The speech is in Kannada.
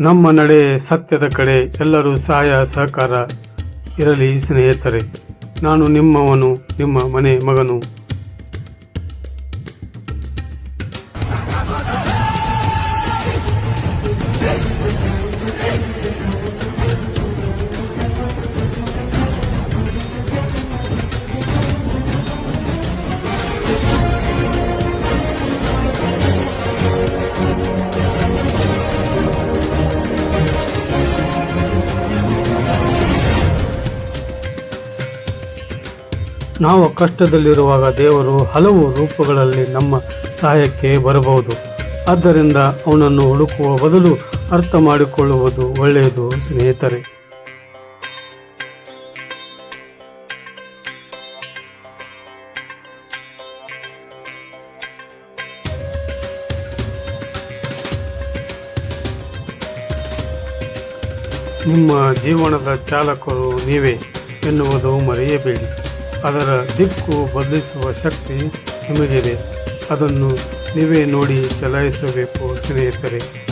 ನಮ್ಮ ನಡೆ ಸತ್ಯದ ಕಡೆ ಎಲ್ಲರೂ ಸಹಾಯ ಸಹಕಾರ ಇರಲಿ ಸ್ನೇಹಿತರೆ. ನಾನು ನಿಮ್ಮವನು ನಿಮ್ಮ ಮನೆ ಮಗನು. ನಾವು ಕಷ್ಟದಲ್ಲಿರುವಾಗ ದೇವರು ಹಲವು ರೂಪಗಳಲ್ಲಿ ನಮ್ಮ ಸಹಾಯಕ್ಕೆ ಬರಬಹುದು. ಆದ್ದರಿಂದ ಅವನನ್ನು ಹುಡುಕುವ ಬದಲು ಅರ್ಥ ಮಾಡಿಕೊಳ್ಳುವುದು ಒಳ್ಳೆಯದು, ಸ್ನೇಹಿತರೆ. ನಿಮ್ಮ ಜೀವನದ ಚಾಲಕರು ನೀವೇ ಎನ್ನುವುದು ಮರೆಯಬೇಡಿ. ಅದರ ದಿಕ್ಕು ಬದಲಿಸುವ ಶಕ್ತಿ ನಿಮಗಿದೆ. ಅದನ್ನು ನೀವೇ ನೋಡಿ ಚಲಾಯಿಸಬೇಕು ಸ್ನೇಹಿತರೆ.